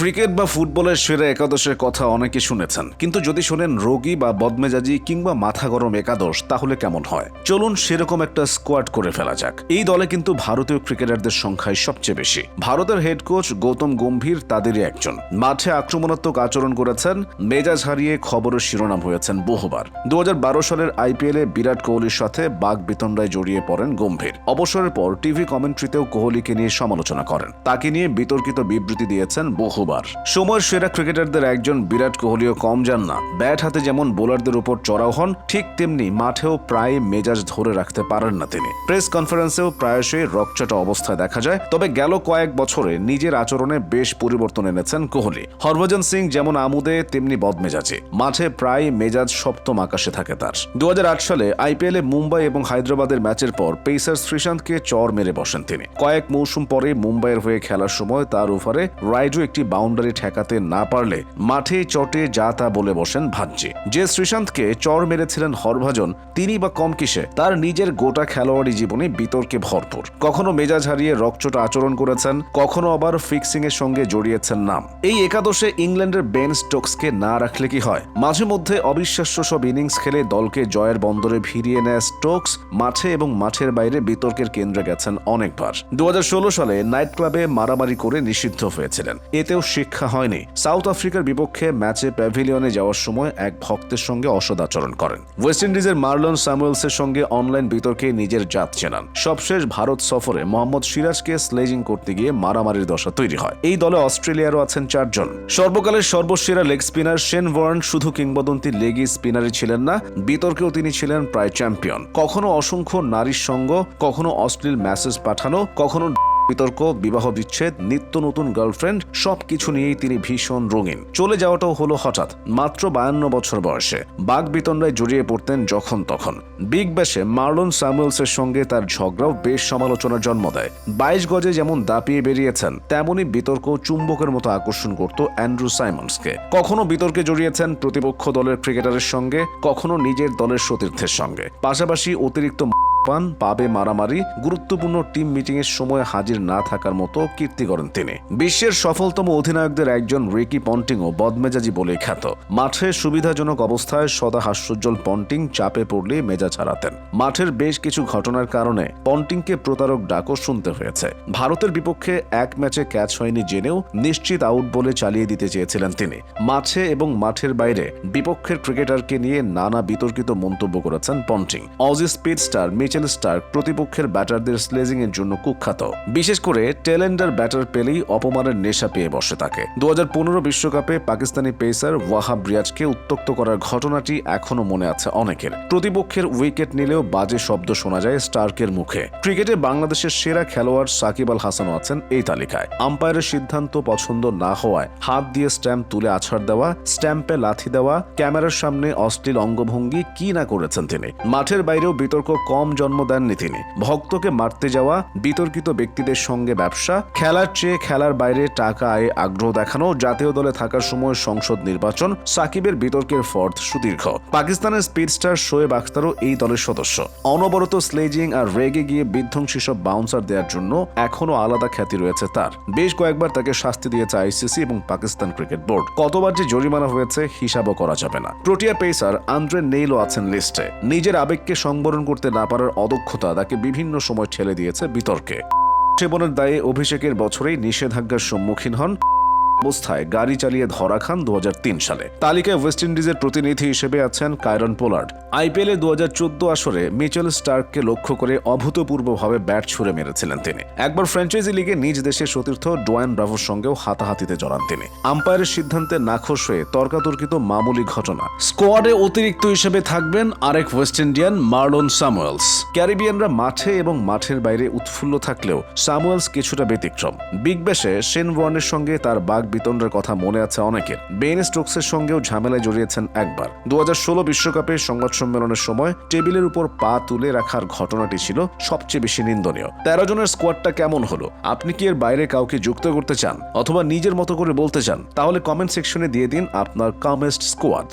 Cricket বা ফুটবলের সেরা একাদশের কথা অনেকে শুনেছেন। কিন্তু যদি শোনেন রোগী বা বদমেজাজি কিংবা মাথা গরম একাদশ, তাহলে কেমন হয়? চলুন সেরকম একটা স্কোয়াড করে ফেলা যাক। এই দলে কিন্তু ভারতীয় ক্রিকেটারদের সংখ্যায় সবচেয়ে বেশি। ভারতের হেড কোচ গৌতম গম্ভীর তাদেরই একজন। মাঠে আক্রমণাত্মক আচরণ করেছেন, মেজাজ হারিয়ে খবরের শিরোনাম হয়েছেন বহুবার। দু হাজার বারো সালের আইপিএলে বিরাট কোহলির সাথে বাঘ বিতণ্ডায় জড়িয়ে পড়েন গম্ভীর। অবসরের পর টিভি কমেন্ট্রিতেও কোহলিকে নিয়ে সমালোচনা করেন। তাকে নিয়ে বিতর্কিত বিবৃতি দিয়েছেন বহুবার। সময়ের সেরা ক্রিকেটারদের একজন বিরাট কোহলিও কম যান না। ব্যাট হাতে যেমন বোলারদের উপর চড়াও হন, ঠিক তেমনি মাঠেও প্রায় মেজাজ ধরে রাখতে পারেন না তিনি। প্রেস কনফারেন্সেও প্রায়শই রকচটা অবস্থায় দেখা যায়, তবে গেল কয়েক বছরে নিজের আচরণে বেশ পরিবর্তন এনেছেন কোহলি। হরভজন সিং যেমন আমুদে, তেমনি বদমেজাজে। মাঠে প্রায় মেজাজ সপ্তম আকাশে থাকে তার। দু হাজার আট সালে আইপিএল আইপিএলে মুম্বাই এবং হায়দ্রাবাদের ম্যাচের পর পেসার শ্রীশান্তকে চর মেরে বসেন তিনি। কয়েক মৌসুম পরে মুম্বাইয়ের হয়ে খেলার সময় তার ওভারে রাইডু একটি বাউন্ডারি ঠেকাতে না পারলে মাঠে চটে যা তা বলে বসেন ভাজ্যে যে শ্রীশান্তকে চর মেরেছিলেন হরভাজন, তিনি বা কম কিসে, তার নিজের গোটা খেলোয়াড়ি জীবনে বিতর্কে ভরপুর। কখনো মেজাজ হারিয়ে রকচটা আচরণ করেছেন, কখনো আবার ফিক্সিং এর সঙ্গে জড়িয়েছেন নাম। এই একাদশে ইংল্যান্ডের বেন স্টোকসকে না রাখলে কি হয়? মাঝে মধ্যে অবিশ্বাস্য সব ইনিংস খেলে দলকে জয়ের বন্দরে ভিড়িয়ে নেয় স্টোকস, মাঠে এবং মাঠের বাইরে বিতর্কের কেন্দ্রে গেছেন অনেকবার। দু হাজার ষোলো সালে নাইট ক্লাবে মারামারি করে নিষিদ্ধ হয়েছিলেন। এতেও শিক্ষা হয়নি। সাউথ আফ্রিকার বিপক্ষে ম্যাচে প্যাভিলিয়নে যাওয়ার সময় এক ভক্তের সঙ্গে অসদাচরণ করেন। ওয়েস্ট ইন্ডিজের মার্লন স্যামুয়েলসের সঙ্গে অনলাইন বিতর্কে নিজের জাত চেনান। সবশেষ ভারত সফরে মোহাম্মদ সিরাজকে স্লেজিং করতে গিয়ে মারামারির দশা তৈরি হয়। এই দলে অস্ট্রেলিয়ারও আছেন চারজন। সর্বকালের সর্বসেরা লেগ স্পিনার শেন ওয়ার্ন শুধু কিংবদন্তি লেগি স্পিনারই ছিলেন না, বিতর্কেও তিনি ছিলেন প্রায় চ্যাম্পিয়ন। কখনো অসংখ্য নারীর সঙ্গ, কখনো অশ্লীল মেসেজ পাঠানো, কখনো বিতর্ক, বিবাহ বিচ্ছেদ, নিত্য নতুন গার্লফ্রেন্ড সবকিছু নিয়েই তিনি ভীষণ রঙিন। চলে যাওয়াটাও হলো হঠাৎ, মাত্র বায়ান্ন বছর বয়সে। বাঘ বিতণ্ডায় জড়িয়ে পড়তেন যখন তখন। বিগ ব্যাশে মার্লন স্যামুয়েলসের সঙ্গে তার ঝগড়াও বেশ সমালোচনার জন্ম দেয়। বাইশ গজে যেমন দাপিয়ে বেরিয়েছেন তেমনই বিতর্ক চুম্বকের মতো আকর্ষণ করত অ্যান্ড্রু সাইমন্সকে। কখনো বিতর্কে জড়িয়েছেন প্রতিপক্ষ দলের ক্রিকেটারের সঙ্গে, কখনো নিজের দলের সতীর্থের সঙ্গে। পাশাপাশি অতিরিক্ত পান পাবে মারামারি, গুরুত্বপূর্ণ টিম মিটিং এর সময় হাজির না থাকার মতো কীর্তি করেন তিনি। বিশ্বের সফলতম অধিনায়কদের একজন রিকি পন্টিংও বদমেজাজি বলে খ্যাত। মাঠে সুবিধাজনক অবস্থায় সদা হাস্যোজ্জ্বল পন্টিং চাপে পড়লে মেজাজ হারাতেন। মাঠের বেশ কিছু ঘটনার কারণে পন্টিংকে প্রতারক ডাকও শুনতে হয়েছে। ভারতের বিপক্ষে এক ম্যাচে ক্যাচ হয়নি জেনেও নিশ্চিত আউট বলে চালিয়ে দিতে চেয়েছিলেন তিনি। মাঠে এবং মাঠের বাইরে বিপক্ষের ক্রিকেটারকে নিয়ে নানা বিতর্কিত মন্তব্য করেছেন Ponting. Aussie speed star Mitchell Starc প্রতিপক্ষের ব্যাটারদের স্লেজিং এর জন্য কুখ্যাত। বিশেষ করে টেলেন্ডার ব্যাটার পেলেই অপমানের নেশা পেয়ে বসে থাকে দু বিশ্বকাপে পাকিস্তানি পেসার ওয়াহাব রিয়াজকে উত্তক্ত করার ঘটনাটি এখনও মনে আছে অনেকের। প্রতিপক্ষের উইকেট নিলেও বাজে শব্দ শোনা যায় স্টার্কের মুখে। ক্রিকেটে বাংলাদেশের সেরা খেলোয়াড় সাকিব আল হাসানও আছেন এই তালিকায়। আম্পায়ারের সিদ্ধান্ত পছন্দ না হওয়ায় হাত দিয়ে স্ট্যাম্প তুলে আছাড় দেওয়া, স্ট্যাম্পে লাথি দেওয়া, ক্যামেরার সামনে অশ্লীল অঙ্গভঙ্গি কি না করেছেন তিনি? মাঠের বাইরেও বিতর্ক কম জন্ম দেননি তিনি। ভক্তকে মারতে যাওয়া, বিতর্কিত ব্যক্তিদের সঙ্গে ব্যবসা, খেলার চেয়ে খেলার বাইরে টাকা আয়ে আগ্রহ দেখানো, জাতীয় দলে থাকার সময় সংসদ নির্বাচন, সাকিবের বিতর্কের ফর্দ সুদীর্ঘ। পাকিস্তানের স্পিড স্টার শোয়েব আখতারও এই দলের সদস্য। অনবরত স্লেজিং আর রেগে গিয়ে বিধ্বংসী সব বাউন্সার দেওয়ার জন্য এখনও আলাদা খ্যাতি রয়েছে তার। বেশ কয়েকবার তাকে শাস্তি দিয়েছে আইসিসি এবং পাকিস্তান ক্রিকেট বোর্ড। কতবার যে জরিমানা হয়েছে, হিসাবও করা যাবে না। প্রোটিয়া পেসার আন্দ্রে নেইলও আছেন লিস্টে নিজের আবেগকে সংবরণ করতে না পারার অদক্ষতা তাকে বিভিন্ন সময় ঠেলে দিয়েছে বিতর্কে। সেবনের দায়ে অভিষেকের বছরেই নিষেধাজ্ঞার সম্মুখীন হন অবস্থায় গাড়ি চালিয়ে ধরা খান দু হাজার তিন সালে। তালিকায় ওয়েস্ট ইন্ডিজের প্রতিনিধি হিসেবে আছেন কায়রন পোলার্ড। আইপিএলে দু হাজার চোদ্দ আসরে মিচেল স্টার্ককে লক্ষ্য করে অভূতপূর্বভাবে ব্যাট ছুড়ে মেরেছিলেন তিনি। একবার ফ্র্যাঞ্চাইজি লিগে নিজ দেশের সতীর্থ ডোয়ান ব্রাভোর সঙ্গেও হাতাহাতিতে জড়ান তিনি। আম্পায়ারের সিদ্ধান্তে নাখোশ হয়ে তর্কাতর্কিত মামুলি ঘটনা। স্কোয়াডে অতিরিক্ত হিসেবে থাকবেন আরেক ওয়েস্ট ইন্ডিয়ান মার্লন সামুয়েলস ক্যারিবিয়ানরা মাঠে এবং মাঠের বাইরে উৎফুল্ল থাকলেও সামুয়েলস কিছুটা ব্যতিক্রম। বিগ ব্যাশে শেন ওয়ার্নের সঙ্গে তার বাঘ বিতণ্ডের কথা মনে আছে অনেকের। বেন স্টোকসের সঙ্গেও ঝামেলায় জড়িয়েছেন একবার। দু বিশ্বকাপে সংবাদ সম্মেলনের সময় টেবিলের উপর পা তুলে রাখার ঘটনাটি ছিল সবচেয়ে বেশি নিন্দনীয়। তেরো জনের স্কোয়াডটা কেমন হলো? আপনি কি এর বাইরে কাউকে যুক্ত করতে চান? অথবা নিজের মতো করে বলতে চান? তাহলে কমেন্ট সেকশনে দিয়ে দিন আপনার কামেস্ট স্কোয়াড